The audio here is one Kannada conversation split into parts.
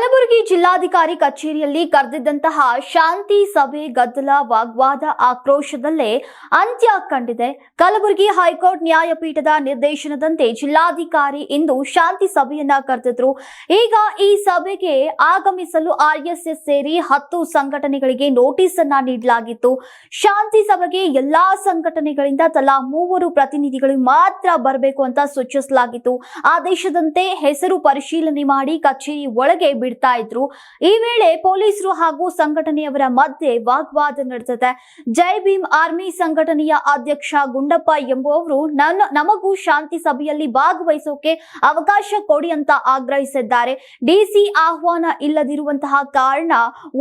ಕಲಬುರಗಿ ಜಿಲ್ಲಾಧಿಕಾರಿ ಕಚೇರಿಯಲ್ಲಿ ಕರೆದಿದ್ದಂತಹ ಶಾಂತಿ ಸಭೆ ಗದ್ದಲ ವಾಗ್ವಾದ ಆಕ್ರೋಶದಲ್ಲೇ ಅಂತ್ಯ ಕಂಡಿದೆ. ಕಲಬುರಗಿ ಹೈಕೋರ್ಟ್ ನ್ಯಾಯಪೀಠದ ನಿರ್ದೇಶನದಂತೆ ಜಿಲ್ಲಾಧಿಕಾರಿ ಇಂದು ಶಾಂತಿ ಸಭೆಯನ್ನ ಕರೆದಿದ್ರು. ಈಗ ಈ ಸಭೆಗೆ ಆಗಮಿಸಲು ಆರ್ಎಸ್ಎಸ್ ಸೇರಿ ಹತ್ತು ಸಂಘಟನೆಗಳಿಗೆ ನೋಟಿಸ್ ಅನ್ನ ನೀಡಲಾಗಿತ್ತು. ಶಾಂತಿ ಸಭೆಗೆ ಎಲ್ಲಾ ಸಂಘಟನೆಗಳಿಂದ ತಲಾ ಮೂವರು ಪ್ರತಿನಿಧಿಗಳು ಮಾತ್ರ ಬರಬೇಕು ಅಂತ ಸೂಚಿಸಲಾಗಿತ್ತು. ಆದೇಶದಂತೆ ಹೆಸರು ಪರಿಶೀಲನೆ ಮಾಡಿ ಕಚೇರಿ ಒಳಗೆ ಬಿಡ್ತಾ ಇದ್ರು. ಈ ವೇಳೆ ಪೊಲೀಸರು ಹಾಗೂ ಸಂಘಟನೆಯವರ ಮಧ್ಯೆ ವಾಗ್ವಾದ ನಡೆದಿದೆ. ಜೈ ಭೀಮ್ ಆರ್ಮಿ ಸಂಘಟನೆಯ ಅಧ್ಯಕ್ಷ ಗುಂಡಪ್ಪ ಎಂಬುವವರು ನನ್ನ, ನಮಗೂ ಶಾಂತಿ ಸಭೆಯಲ್ಲಿ ಭಾಗವಹಿಸೋಕೆ ಅವಕಾಶ ಕೊಡಿ ಅಂತ ಆಗ್ರಹಿಸಿದ್ದಾರೆ. ಡಿಸಿ ಆಹ್ವಾನ ಇಲ್ಲದಿರುವಂತಹ ಕಾರಣ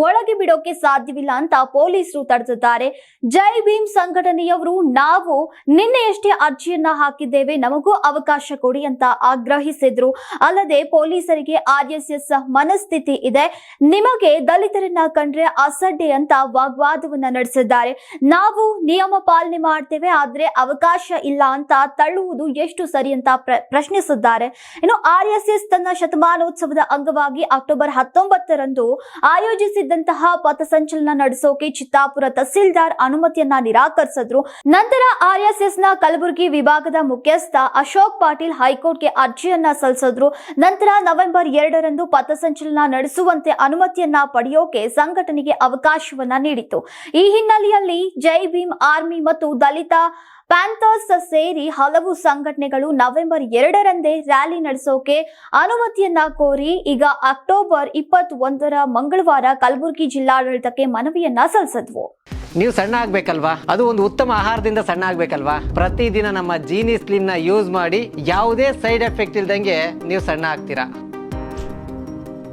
ಒಳಗೆ ಬಿಡೋಕೆ ಸಾಧ್ಯವಿಲ್ಲ ಅಂತ ಪೊಲೀಸರು ತಡೆದಿದ್ದಾರೆ. ಜೈ ಭೀಮ್ ಸಂಘಟನೆಯವರು, ನಾವು ನಿನ್ನೆಯಷ್ಟೇ ಅರ್ಜಿಯನ್ನ ಹಾಕಿದ್ದೇವೆ, ನಮಗೂ ಅವಕಾಶ ಕೊಡಿ ಅಂತ ಆಗ್ರಹಿಸಿದ್ರು. ಅಲ್ಲದೆ ಪೊಲೀಸರಿಗೆ ಆರ್ಎಸ್ಎಸ್ ಮನಸ್ಥಿತಿ ಇದೆ. ನಿಮಗೆ ದಲಿತರನ್ನ ಕಂಡ್ರೆ ಅಸಡ್ಡೆ ಅಂತ ವಾಗ್ವಾದವನ್ನ ನಡೆಸಿದ್ದಾರೆ. ನಾವು ನಿಯಮ ಪಾಲನೆ ಮಾಡ್ತೇವೆ, ಆದ್ರೆ ಅವಕಾಶ ಇಲ್ಲ ಅಂತ ತಳ್ಳುವುದು ಎಷ್ಟು ಸರಿ ಅಂತ ಪ್ರ- ಪ್ರಶ್ನಿಸಿದ್ದಾರೆ. ಇನ್ನು ಆರ್ಎಸ್ಎಸ್ ತನ್ನ ಶತಮಾನೋತ್ಸವದ ಅಂಗವಾಗಿ ಅಕ್ಟೋಬರ್ ಹತ್ತೊಂಬತ್ತರಂದು ಆಯೋಜಿಸಿದ್ದಂತಹ ಪಥಸಂಚಲನ ನಡೆಸೋಕೆ ಚಿತ್ತಾಪುರ ತಹಸೀಲ್ದಾರ್ ಅನುಮತಿಯನ್ನ ನಿರಾಕರಿಸಿದ್ರು. ನಂತರ ಆರ್ಎಸ್ಎಸ್ನ ಕಲಬುರಗಿ ವಿಭಾಗದ ಮುಖ್ಯಸ್ಥ ಅಶೋಕ್ ಪಾಟೀಲ್ ಹೈಕೋರ್ಟ್ಗೆ ಅರ್ಜಿಯನ್ನ ಸಲ್ಲಿಸಿದ್ರು. ನಂತರ ನವೆಂಬರ್ ಎರಡರಂದು ಪಥಸಂಚಲನ ನಡೆಸುವಂತೆ ಅನುಮತಿಯನ್ನ ಪಡೆಯೋಕೆ ಸಂಘಟನೆಗೆ ಅವಕಾಶವನ್ನ ನೀಡಿತು ಈ ಹಿನ್ನೆಲೆಯಲ್ಲಿ ಜೈ ಭೀಮ್ ಆರ್ಮಿ ಮತ್ತು ದಲಿತ ಪ್ಯಾಂಥರ್ಸ್ ಸೇರಿ ಹಲವು ಸಂಘಟನೆಗಳು ನವೆಂಬರ್ ಎರಡರಂದೇ ರ್ಯಾಲಿ ನಡೆಸೋಕೆ ಅನುಮತಿಯನ್ನ ಕೋರಿ ಈಗ ಅಕ್ಟೋಬರ್ ಇಪ್ಪತ್ತ್ ಒಂದರ ಮಂಗಳವಾರ ಕಲಬುರಗಿ ಜಿಲ್ಲಾಡಳಿತಕ್ಕೆ ಮನವಿಯನ್ನ ಸಲ್ಲಿಸಿದ್ವು. ನೀವು ಸಣ್ಣ ಆಗ್ಬೇಕಲ್ವಾ? ಅದು ಒಂದು ಉತ್ತಮ ಆಹಾರದಿಂದ ಸಣ್ಣ ಆಗ್ಬೇಕಲ್ವಾ? ಪ್ರತಿದಿನ ನಮ್ಮ ಜೀನಿ ಸ್ಲಿಮ್ನ ಯೂಸ್ ಮಾಡಿ ಯಾವುದೇ ಸೈಡ್ ಎಫೆಕ್ಟ್ ಇಲ್ದಂಗೆ ನೀವು ಸಣ್ಣ ಆಗ್ತೀರಾ?